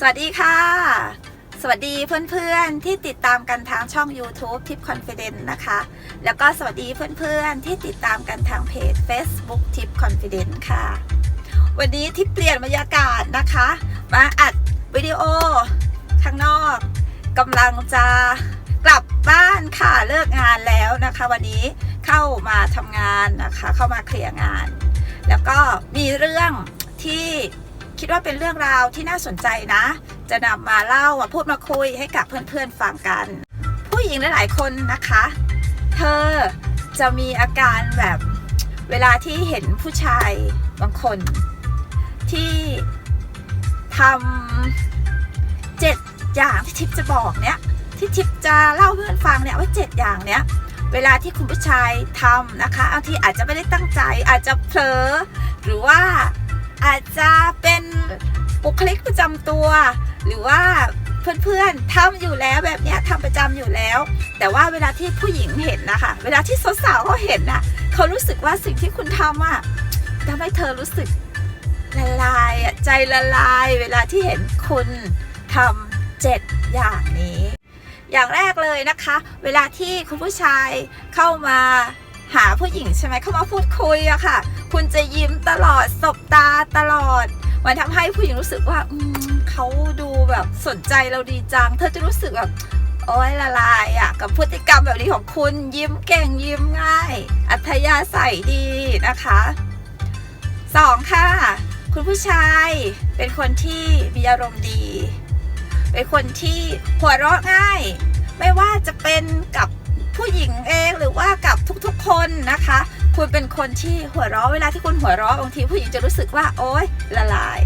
สวัสดีค่ะ สวัสดีเพื่อนๆที่ติดตามกันทางช่อง YouTube Tip Confidence นะคะ แล้วก็สวัสดีเพื่อนๆที่ติดตามกันทางเพจ Facebook Tip Confidence ค่ะ วันนี้ทิปเปลี่ยนบรรยากาศนะคะ มาอัดวิดีโอข้างนอกกำลังจะกลับบ้านค่ะเลิกงานแล้วนะคะ วันนี้เข้ามาทำงานนะคะ เข้ามาเคลียร์งาน แล้วก็มีเรื่องที่ คิดว่าเป็นเรื่องราวที่น่าสนใจนะ จะนำมาเล่ามาพูดมาคุยให้กับเพื่อนๆฟังกัน ผู้หญิงหลายๆคนนะคะ เธอจะมีอาการแบบเวลาที่เห็นผู้ชายบางคน ที่ทำเจ็ดอย่างที่ทิพจะบอกเนี้ยที่ทิพจะเล่าเพื่อนฟังเนี่ยว่าเจ็ดอย่างเนี้ยเวลาที่คุณผู้ชายทำนะคะบางทีอาจจะไม่ได้ตั้งใจอาจจะเผลอหรือว่า อาจจะเป็นบุคลิกประจำตัว หรือว่าเพื่อนๆทำอยู่แล้วแบบนี้ทำประจำอยู่แล้ว แต่ว่าเวลาที่ผู้หญิงเห็นนะคะ เวลาที่สาวๆเขาเห็นน่ะเขารู้สึกว่าสิ่งที่คุณทำอะทำให้เธอรู้สึกละลายอะใจละลาย เวลาที่เห็นคุณทำเจ็ดอย่างนี้ อย่างแรกเลยนะคะ เวลาที่คุณผู้ชายเข้ามาหาผู้หญิงใช่ไหมเข้ามาพูดคุยอะค่ะ คุณจะยิ้มตลอดสบตาตลอด มันทำให้ผู้หญิงรู้สึกว่าอเขาดูแบบสนใจเราดีจัง เธอจะรู้สึกแบบโอ้ยละลายอะกับพฤติกรรมแบบนี้ของคุณยิ้มเก่งยิ้มง่าย อัธยาศัยดีนะคะสองค่ะ คุณผู้ชายเป็นคนที่มีอารมณ์ดี เป็นคนที่หัวเราะง่าย ไม่ว่าจะเป็นกับผู้หญิงเองหรือว่ากับทุกๆคนนะคะ คุณเป็นคนที่หัวเราะเวลาที่คุณหัวเราะบางทีผู้หญิงจะรู้สึกว่า โอ๊ยละลาย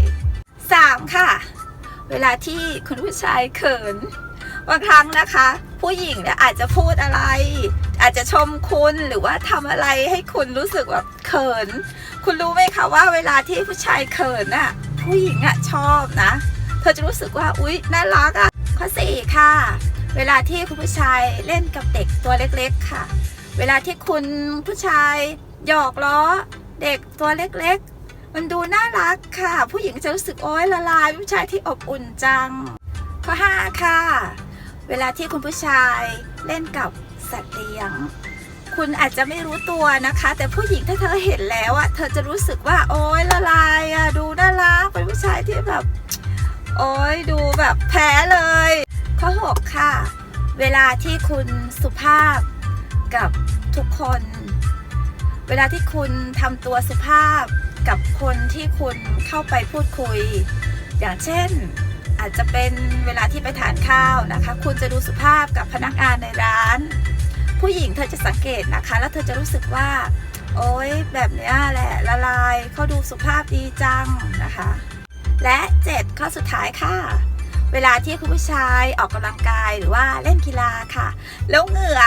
สามค่ะ เวลาที่คุณผู้ชายเขินบางครั้งนะคะ ผู้หญิงเนี่ยอาจจะพูดอะไร อาจจะชมคุณหรือว่าทำอะไรให้คุณรู้สึกแบบเขิน คุณรู้ไหมคะว่าเวลาที่ผู้ชายเขินน่ะผู้หญิงอะชอบนะ เธอจะรู้สึกว่าอุ๊ยน่ารักอะข้อสี่ค่ะ เวลาที่คุณผู้ชายเล่นกับเด็กตัวเล็กๆค่ะ เวลาที่คุณผู้ชายหยอกล้อ เด็กตัวเล็กๆ มันดูน่ารักค่ะ ผู้หญิงจะรู้สึกโอ๊ยละลายผู้ชายที่อบอุ่นจัง ข้อห้าค่ะ เวลาที่คุณผู้ชายเล่นกับสัตว์เลี้ยง คุณอาจจะไม่รู้ตัวนะคะ แต่ผู้หญิงถ้าเธอเห็นแล้วอะเธอจะรู้สึกว่าโอ๊ยละลายอะดูน่ารักเป็นผู้ชายที่แบบ โอ๊ยดูแบบแพ้เลย ข้อ 6 ค่ะ เวลาที่คุณสุภาพ กับทุกคน เวลาที่คุณทำตัวสุภาพกับคนที่คุณเข้าไปพูดคุย อย่างเช่น อาจจะเป็นเวลาที่ไปทานข้าวนะคะ คุณจะดูสุภาพกับพนักงานในร้าน ผู้หญิงเธอจะสังเกตนะคะ แล้วเธอจะรู้สึกว่า โอ๊ยแบบนี้แหละละลายเขาดูสุภาพดีจังนะคะ และ 7 ข้อสุดท้ายค่ะ เวลาที่คุณผู้ชายออกกำลังกายหรือว่าเล่นกีฬาค่ะ แล้วเหงื่อ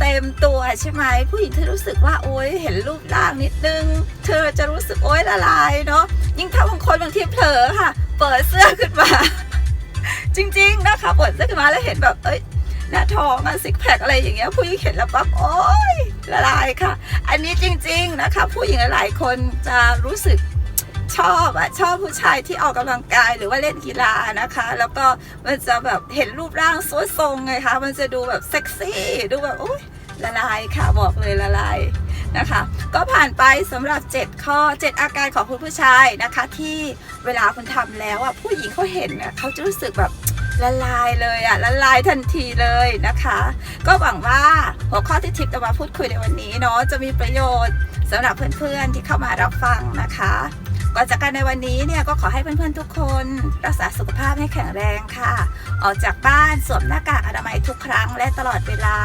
เต็มตัวใช่ไหมผู้หญิงเธอรู้สึกว่าโอ๊ยเห็นรูปร่างนิดนึง เธอจะรู้สึกโอ๊ยละลายเนาะยิ่งถ้าบางคนบางทีเผลอค่ะ เปิดเสื้อขึ้นมา จริง ๆ นะคะเปิดเสื้อขึ้นมาแล้วเห็นแบบเอ้ยหน้าท้องอะซิกแพคอะไรอย่างเงี้ยผู้หญิงเห็นแล้วปั๊บโอ๊ยละลายค่ะ อันนี้จริง ๆนะคะ ผู้หญิงหลายคนจะรู้สึก ชอบอะชอบผู้ชายที่ออกกำลังกายหรือว่าเล่นกีฬานะคะ แล้วก็มันจะแบบเห็นรูปร่างสวยทรงไงคะมันจะดูแบบเซ็กซี่ดูแบบโอ๊ยละลายค่ะบอกเลยละลายนะคะ ก็ผ่านไปสำหรับ 7 ข้อ 7 อาการของคุณผู้ชายนะคะ ที่เวลาคุณทำแล้วอะผู้หญิงเขาเห็นอะเขาจะรู้สึกแบบละลายเลยอะละลายทันทีเลยนะคะ ก็หวังว่าหัวข้อที่ทิปจะมาพูดคุยในวันนี้เนาะจะมีประโยชน์สำหรับเพื่อนๆที่เข้ามารับฟังนะคะ ก่อนจากกันในวันนี้เนี่ยก็ขอให้เพื่อนๆทุกคนรักษาสุขภาพให้แข็งแรงค่ะ ออกจากบ้านสวมหน้ากากอนามัยทุกครั้งและตลอดเวลา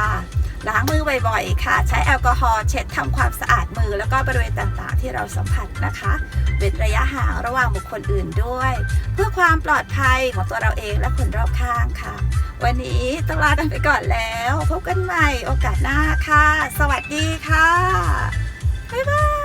ล้างมือบ่อยๆค่ะ ใช้แอลกอฮอล์เช็ดทำความสะอาดมือแล้วก็บริเวณต่างๆ ที่เราสัมผัสนะคะ เว้นระยะห่างระหว่างบุคคลอื่นด้วย เพื่อความปลอดภัยของตัวเราเองและคนรอบข้างค่ะ วันนี้ต้องลากันไปก่อนแล้ว พบกันใหม่โอกาสหน้าค่ะ สวัสดีค่ะบ๊ายบาย